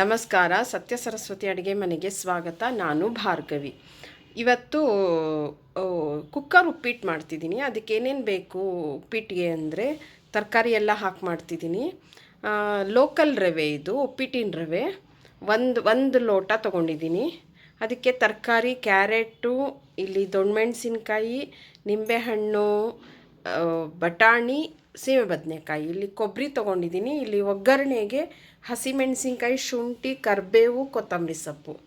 ನಮಸ್ಕಾರ, ಸತ್ಯ ಸರಸ್ವತಿ ಅಡುಗೆ ಮನೆಗೆ ಸ್ವಾಗತ. ನಾನು ಭಾರ್ಗವಿ. ಇವತ್ತು ಕುಕ್ಕರ್ ಉಪ್ಪಿಟ್ಟು ಮಾಡ್ತಿದ್ದೀನಿ. ಅದಕ್ಕೆ ಏನೇನು ಬೇಕು ಉಪ್ಪಿಟ್ಟಿಗೆ ಅಂದರೆ ತರಕಾರಿ ಎಲ್ಲ ಹಾಕಿ ಮಾಡ್ತಿದ್ದೀನಿ. ಲೋಕಲ್ ರವೆ ಇದು, ಉಪ್ಪಿಟ್ಟಿನ ರವೆ. ಒಂದು ಒಂದು ಲೋಟ ತೊಗೊಂಡಿದ್ದೀನಿ. ಅದಕ್ಕೆ ತರಕಾರಿ, ಕ್ಯಾರೆಟು, ಇಲ್ಲಿ ದೊಣ್ಣಮೆಣಸಿನ್ಕಾಯಿ ನಿಂಬೆಹಣ್ಣು ಬಟಾಣಿ ಸೀಮೆ ಬದನೆಕಾಯಿ. ಇಲ್ಲಿ ಕೊಬ್ಬರಿ ತೊಗೊಂಡಿದ್ದೀನಿ. ಇಲ್ಲಿ ಒಗ್ಗರಣೆಗೆ ಹಸಿಮೆಣಸಿನ್ಕಾಯಿ, ಶುಂಠಿ, ಕರಿಬೇವು, ಕೊತ್ತಂಬರಿ ಸೊಪ್ಪು.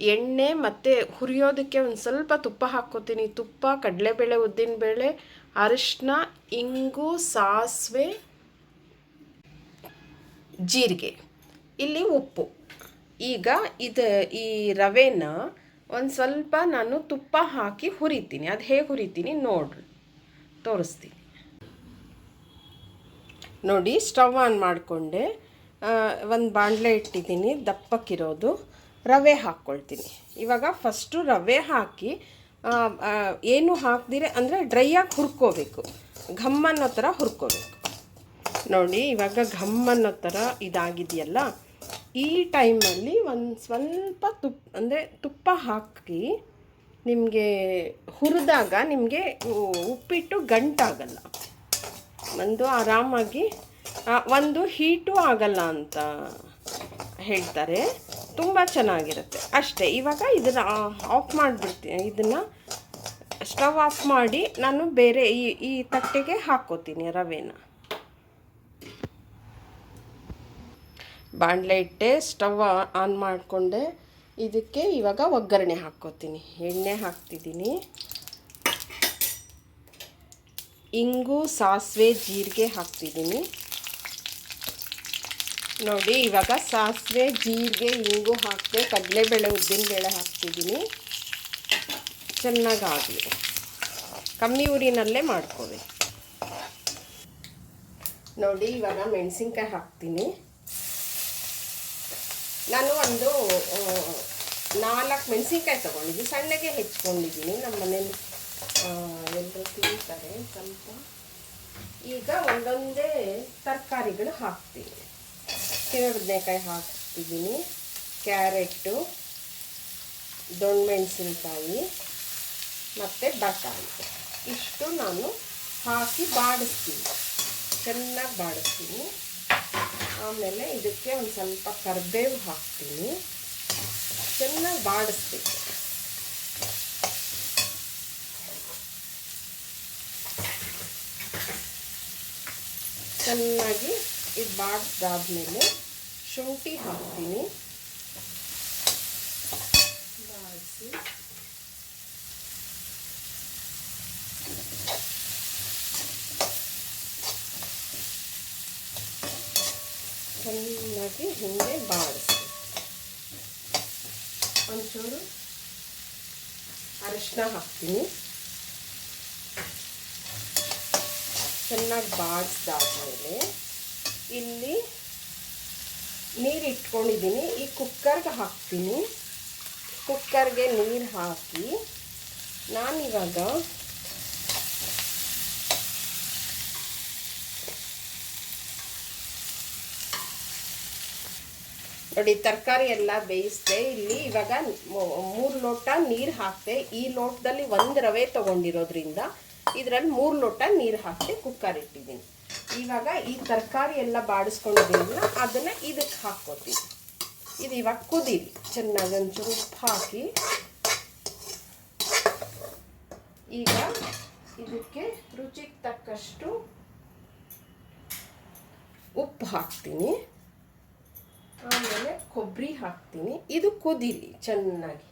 ಎಣ್ಣೆ ಮತ್ತು ಹುರಿಯೋದಕ್ಕೆ ಒಂದು ಸ್ವಲ್ಪ ತುಪ್ಪ ಹಾಕ್ಕೋತೀನಿ. ತುಪ್ಪ, ಕಡಲೆಬೇಳೆ, ಉದ್ದಿನಬೇಳೆ ಅರಿಶಿನ ಇಂಗು, ಸಾಸಿವೆ, ಜೀರಿಗೆ. ಇಲ್ಲಿ ಉಪ್ಪು. ಈಗ ಇದು ಈ ರವೆನ ಒಂದು ಸ್ವಲ್ಪ ನಾನು ತುಪ್ಪ ಹಾಕಿ ಹುರಿತೀನಿ. ಅದು ಹೇಗೆ ಹುರಿತೀನಿ ನೋಡ್ರಿ. ತೋರಿಸ್ತೀನಿ. ನೋಡಿ, ಸ್ಟವ್ ಆನ್ ಮಾಡಿಕೊಂಡೆ. ಒಂದು ಬಾಣಲೆ ಇಟ್ಟಿದ್ದೀನಿ, ದಪ್ಪಕ್ಕಿರೋದು. ರವೆ ಹಾಕ್ಕೊಳ್ತೀನಿ ಇವಾಗ ಫಸ್ಟು ರವೆ ಹಾಕಿ ಏನು ಹಾಕ್ದಿರೆ ಅಂದರೆ ಡ್ರೈಯಾಗಿ ಹುರ್ಕೋಬೇಕು. ಘಮ್ ಅನ್ನೋ ಥರ ಹುರ್ಕೋಬೇಕು. ನೋಡಿ, ಇವಾಗ ಘಮ್ ಅನ್ನೋ ಥರ ಇದಾಗಿದೆಯಲ್ಲ, ಈ ಟೈಮಲ್ಲಿ ಒಂದು ಸ್ವಲ್ಪ ತುಪ್ಪ ಅಂದರೆ ತುಪ್ಪ ಹಾಕಿ ನಿಮಗೆ ಹುರಿದಾಗ ನಿಮಗೆ ಉಪ್ಪಿಟ್ಟು ಗಂಟಾಗಲ್ಲ. ಒಂದು ಆರಾಮಾಗಿ ಒಂದು ಹೀಟು ಆಗಲ್ಲ ಅಂತ ಹೇಳ್ತಾರೆ. ತುಂಬ ಚೆನ್ನಾಗಿರುತ್ತೆ. ಅಷ್ಟೇ, ಇವಾಗ ಇದನ್ನು ಆಫ್ ಮಾಡಿಬಿಡ್ತೀನಿ ಇದನ್ನು ಸ್ಟವ್ ಆಫ್ ಮಾಡಿ ನಾನು ಬೇರೆ ಈ ಈ ತಟ್ಟೆಗೆ ಹಾಕೋತೀನಿ ರವೆನ. ಬಾಣಲೆ ಇಟ್ಟೆ ಸ್ಟವ್ ಆನ್ ಮಾಡಿಕೊಂಡೆ. ಇದಕ್ಕೆ ಇವಾಗ ಒಗ್ಗರಣೆ ಹಾಕ್ಕೋತೀನಿ ಎಣ್ಣೆ ಹಾಕ್ತಿದ್ದೀನಿ. ಇಂಗು, ಸಾಸಿವೆ, ಜೀರಿಗೆ ಹಾಕ್ತಿದ್ದೀನಿ. ನೋಡಿ, ಇವಾಗ ಸಾಸಿವೆ, ಜೀರಿಗೆ, ಇಂಗು ಹಾಕಿದೆ ಕಡಲೆಬೇಳೆ ಉದ್ದಿನಬೇಳೆ ಹಾಕ್ತಿದ್ದೀನಿ. ಚೆನ್ನಾಗಾಗಲಿ. ಕಮ್ಮಿ ಊರಿನಲ್ಲೇ ಮಾಡ್ಕೋಬೇಕು ನೋಡಿ, ಇವಾಗ ಮೆಣಸಿನ್ಕಾಯಿ ಹಾಕ್ತೀನಿ. ನಾನು ಒಂದು ನಾಲ್ಕು ಮೆಣಸಿನ್ಕಾಯಿ ತೊಗೊಂಡಿದ್ದೀನಿ. ಸಣ್ಣಗೆ ಹೆಚ್ಕೊಂಡಿದ್ದೀನಿ. ನಮ್ಮ ಮನೇಲಿ ಎಲ್ಲರೂ ತಿಂತಾರೆ ಸ್ವಲ್ಪ. ಈಗ ಒಂದೊಂದೇ ತರಕಾರಿಗಳು ಹಾಕ್ತೀನಿ. ಸೀಮೆ ಬದನೆಕಾಯಿ ಹಾಕ್ತಿದ್ದೀನಿ. ಕ್ಯಾರೆಟು ದೊಣ್ಣಮೆಣಸಿನ್ಕಾಯಿ ಮತ್ತು ಬಟಾಣಿ. ಇಷ್ಟು ನಾನು ಹಾಕಿ ಬಾಡಿಸ್ತೀನಿ. ಚೆನ್ನಾಗಿ ಬಾಡಿಸ್ತೀನಿ. ಆಮೇಲೆ ಇದಕ್ಕೆ ಒಂದು ಸ್ವಲ್ಪ ಕರಿಬೇವು ಹಾಕ್ತೀನಿ. ಚೆನ್ನಾಗಿ ಬಾಡಿಸ್ಬೇಕು. ಚೆನ್ನಾಗಿ ಇದು ಬಾಡಿಸ್ದಾದ್ಮೇಲೆ ಶುಂಠಿ ಹಾಕ್ತೀನಿ ಬಾಡಿಸಿ ಚೆನ್ನಾಗಿ ಹಿಂಗೆ ಬಾಡಿಸಿ ಒಂಚೂರು ಅರಿಶಿನ ಹಾಕ್ತೀನಿ ಚೆನ್ನಾಗಿ ಬಾಡಿಸ್ದಾದ್ಮೇಲೆ ಇಲ್ಲಿ ನೀರು ಇಟ್ಕೊಂಡಿದ್ದೀನಿ. ಈ ಕುಕ್ಕರ್ಗೆ ಹಾಕ್ತೀನಿ. ಕುಕ್ಕರ್ಗೆ ನೀರು ಹಾಕಿ ನಾನಿವಾಗ ನೋಡಿ, ತರಕಾರಿ ಎಲ್ಲ ಬೇಯಿಸಿದೆ. ಇಲ್ಲಿ ಇವಾಗ ಮೂರು ಲೋಟ ನೀರು ಹಾಕಿದೆ. ಈ ಲೋಟದಲ್ಲಿ ಒಂದು ರವೆ ತೊಗೊಂಡಿರೋದ್ರಿಂದ ಇದರಲ್ಲಿ ಮೂರು ಲೋಟ ನೀರು ಹಾಕಿ ಕುಕ್ಕರ್ ಇಟ್ಟಿದ್ದೀನಿ. ಇವಾಗ ಈ ತರಕಾರಿ ಎಲ್ಲ ಬಾಡಿಸ್ಕೊಂಡಿದ್ದೀವಲ್ಲ, ಅದನ್ನು ಇದಕ್ಕೆ ಹಾಕ್ಕೋತೀವಿ. ಇದು ಇವಾಗ ಕುದೀರಿ ಚೆನ್ನಾಗಿ ಒಂಚೂರು ಉಪ್ಪು ಹಾಕಿ, ಈಗ ಇದಕ್ಕೆ ರುಚಿಗೆ ತಕ್ಕಷ್ಟು ಉಪ್ಪು ಹಾಕ್ತೀನಿ. ಆಮೇಲೆ ಕೊಬ್ಬರಿ ಹಾಕ್ತೀನಿ. ಇದು ಕುದೀಲಿ, ಚೆನ್ನಾಗಿ.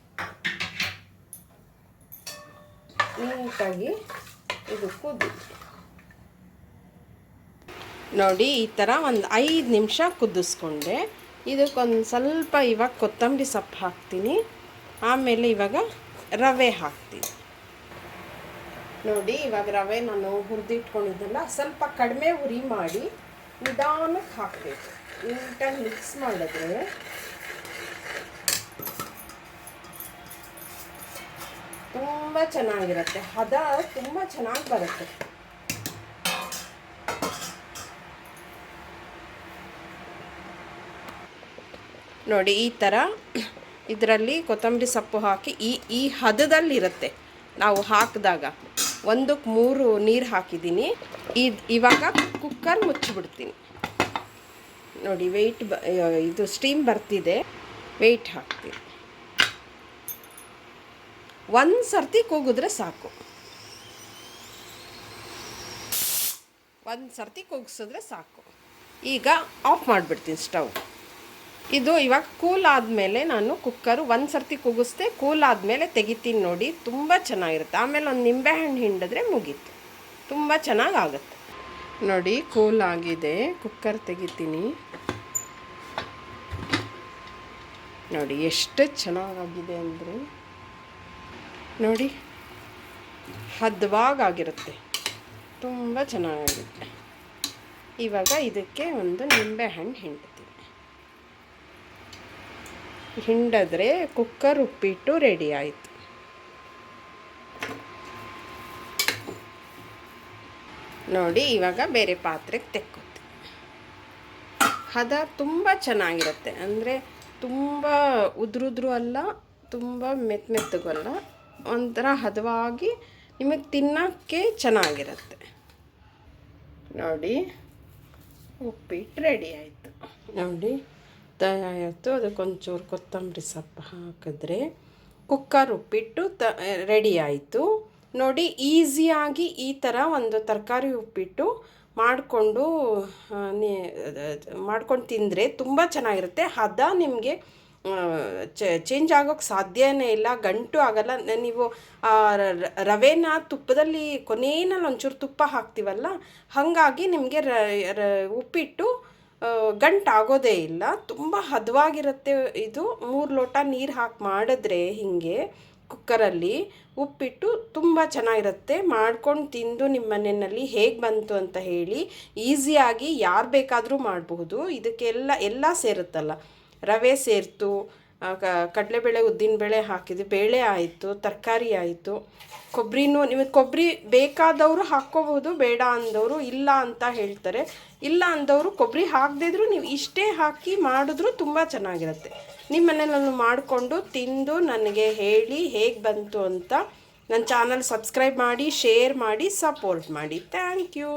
ನೀಟಾಗಿ ಇದು ಕುದೀಲಿ. ನೋಡಿ, ಈ ಥರ ಒಂದು ಐದು ನಿಮಿಷ ಕುದಿಸ್ಕೊಂಡೆ. ಇದಕ್ಕೊಂದು ಸ್ವಲ್ಪ ಇವಾಗ ಕೊತ್ತಂಬರಿ ಸೊಪ್ಪು ಹಾಕ್ತೀನಿ. ಆಮೇಲೆ ಇವಾಗ ರವೆ ಹಾಕ್ತೀನಿ. ನೋಡಿ, ಇವಾಗ ರವೆ ನಾನು ಹುರಿದಿಟ್ಕೊಂಡಿದ್ದೆಲ್ಲ ಸ್ವಲ್ಪ ಕಡಿಮೆ ಉರಿ ಮಾಡಿ ನಿಧಾನಕ್ಕೆ ಹಾಕಬೇಕು. ನೀಟಾಗಿ ಮಿಕ್ಸ್ ಮಾಡಿದ್ರೆ ತುಂಬ ಚೆನ್ನಾಗಿರುತ್ತೆ. ಹದ ತುಂಬ ಚೆನ್ನಾಗಿ ಬರುತ್ತೆ. ನೋಡಿ, ಈ ಥರ ಇದರಲ್ಲಿ ಕೊತ್ತಂಬರಿ ಸೊಪ್ಪು ಹಾಕಿ, ಈ ಈ ಹದದಲ್ಲಿರುತ್ತೆ. ನಾವು ಹಾಕಿದಾಗ ಒಂದಕ್ಕೆ ಮೂರು ನೀರು ಹಾಕಿದ್ದೀನಿ. ಇದು ಇವಾಗ ಕುಕ್ಕರ್ ಮುಚ್ಚಿಬಿಡ್ತೀನಿ. ನೋಡಿ ವೆಯ್ಟ್ ಬ, ಇದು ಸ್ಟೀಮ್ ಬರ್ತಿದೆ. ವೆಯ್ಟ್ ಹಾಕ್ತೀನಿ. ಒಂದು ಸರ್ತಿ ಕೂಗಿದ್ರೆ ಸಾಕು. ಒಂದು ಸರ್ತಿ ಕೂಗಿಸಿದ್ರೆ ಸಾಕು. ಈಗ ಆಫ್ ಮಾಡಿಬಿಡ್ತೀನಿ ಸ್ಟವ್ ಇದು ಇವಾಗ ಕೂಲ್ ಆದಮೇಲೆ ನಾನು ಕುಕ್ಕರು ಒಂದು ಸರ್ತಿ ಕೂಗಿಸ್ದೆ ಕೂಲ್ ಆದಮೇಲೆ ತೆಗಿತೀನಿ ನೋಡಿ, ತುಂಬ ಚೆನ್ನಾಗಿರುತ್ತೆ. ಆಮೇಲೆ ಒಂದು ನಿಂಬೆಹಣ್ಣು ಹಿಂಡಿದ್ರೆ ಮುಗೀತು. ತುಂಬ ಚೆನ್ನಾಗಾಗುತ್ತೆ. ನೋಡಿ ಕೂಲ್ ಆಗಿದೆ. ಕುಕ್ಕರ್ ತೆಗಿತೀನಿ. ನೋಡಿ, ಎಷ್ಟು ಚೆನ್ನಾಗಾಗಿದೆ ಅಂದರೆ, ನೋಡಿ ಹದವಾಗಿರುತ್ತೆ ತುಂಬ ಚೆನ್ನಾಗಿರುತ್ತೆ ಇವಾಗ ಇದಕ್ಕೆ ಒಂದು ನಿಂಬೆಹಣ್ಣು ಹಿಂಡ್ತೀನಿ. ಹಿಂಡಿದ್ರೆ ಕುಕ್ಕರ್ ಉಪ್ಪಿಟ್ಟು ರೆಡಿ ಆಯಿತು. ನೋಡಿ, ಇವಾಗ ಬೇರೆ ಪಾತ್ರೆಗೆ ತೆಕ್ಕೋತೀವಿ ಹದ ತುಂಬ ಚೆನ್ನಾಗಿರುತ್ತೆ. ಅಂದರೆ ತುಂಬ ಉದ್ರುದ್ರು ಅಲ್ಲ, ತುಂಬ ಮೆತ್ತ ಮೆತ್ತಗಲ್ಲ ಒಂಥರ ಹದವಾಗಿ ನಿಮಗೆ ತಿನ್ನೋಕ್ಕೆ ಚೆನ್ನಾಗಿರುತ್ತೆ. ನೋಡಿ, ಉಪ್ಪಿಟ್ಟು ರೆಡಿ ಆಯಿತು. ನೋಡಿ. ತಯಾರಾಯಿತು ಅದಕ್ಕೊಂಚೂರು ಕೊತ್ತಂಬರಿ ಸೊಪ್ಪು ಹಾಕಿದ್ರೆ ಕುಕ್ಕರ್ ಉಪ್ಪಿಟ್ಟು ತ ರೆಡಿ ಆಯಿತು. ನೋಡಿ ಈಸಿಯಾಗಿ ಈ ಥರ ಒಂದು ತರಕಾರಿ ಉಪ್ಪಿಟ್ಟು ಮಾಡಿಕೊಂಡು ಮಾಡ್ಕೊಂಡು ತಿಂದರೆ ತುಂಬ ಚೆನ್ನಾಗಿರುತ್ತೆ. ಹದ ನಿಮಗೆ ಚೇಂಜ್ ಆಗೋಕ್ಕೆ ಸಾಧ್ಯನೇ ಇಲ್ಲ, ಗಂಟು ಆಗಲ್ಲ. ನೀವು ರವೆನ ತುಪ್ಪದಲ್ಲಿ ಕೊನೆಯಲ್ಲಿ ಒಂಚೂರು ತುಪ್ಪ ಹಾಕ್ತೀವಲ್ಲ, ಹಾಗಾಗಿ ನಿಮಗೆ ರ- ಉಪ್ಪಿಟ್ಟು ಆ, ಗಂಟು ಆಗೋದೇ ಇಲ್ಲ. ತುಂಬ ಹದವಾಗಿರುತ್ತೆ ಇದು. ಮೂರು ಲೋಟ ನೀರು ಹಾಕಿ ಮಾಡಿದ್ರೆ ಹೀಗೆ ಕುಕ್ಕರಲ್ಲಿ ಉಪ್ಪಿಟ್ಟು ತುಂಬ ಚೆನ್ನಾಗಿರುತ್ತೆ. ಮಾಡ್ಕೊಂಡು ತಿಂದು ನಿಮ್ಮ ಮನೆಯಲ್ಲಿ ಹೇಗೆ ಬಂತು ಅಂತ ಹೇಳಿ ಈಸಿಯಾಗಿ ಯಾರು ಬೇಕಾದರೂ ಮಾಡಬಹುದು. ಇದಕ್ಕೆಲ್ಲ ಎಲ್ಲ ಸೇರುತ್ತಲ್ಲ. ರವೆ ಸೇರಿತು ಕಡಲೆಬೇಳೆ, ಉದ್ದಿನಬೇಳೆ ಹಾಕಿದ್ವಿ. ಬೇಳೆ ಆಯಿತು, ತರಕಾರಿ ಆಯಿತು. ಕೊಬ್ಬರಿನೂ ನಿಮಗೆ ಕೊಬ್ಬರಿ ಬೇಕಾದವರು ಹಾಕ್ಕೋಬೋದು, ಬೇಡ ಅಂದವರು ಇಲ್ಲ ಅಂತ ಹೇಳ್ತಾರೆ. ಇಲ್ಲ ಅಂದವರು ಕೊಬ್ಬರಿ ಹಾಕದಿದ್ರು ನೀವು ಇಷ್ಟೇ ಹಾಕಿ ಮಾಡಿದ್ರೂ ತುಂಬ ಚೆನ್ನಾಗಿರುತ್ತೆ. ನಿಮ್ಮ ಮನೇಲಿ ಮಾಡಿಕೊಂಡು ತಿಂದು ನನಗೆ ಹೇಳಿ ಹೇಗೆ ಬಂತು ಅಂತ ನನ್ನ ಚಾನಲ್ ಸಬ್ಸ್ಕ್ರೈಬ್ ಮಾಡಿ, ಶೇರ್ ಮಾಡಿ, ಸಪೋರ್ಟ್ ಮಾಡಿ. Thank you.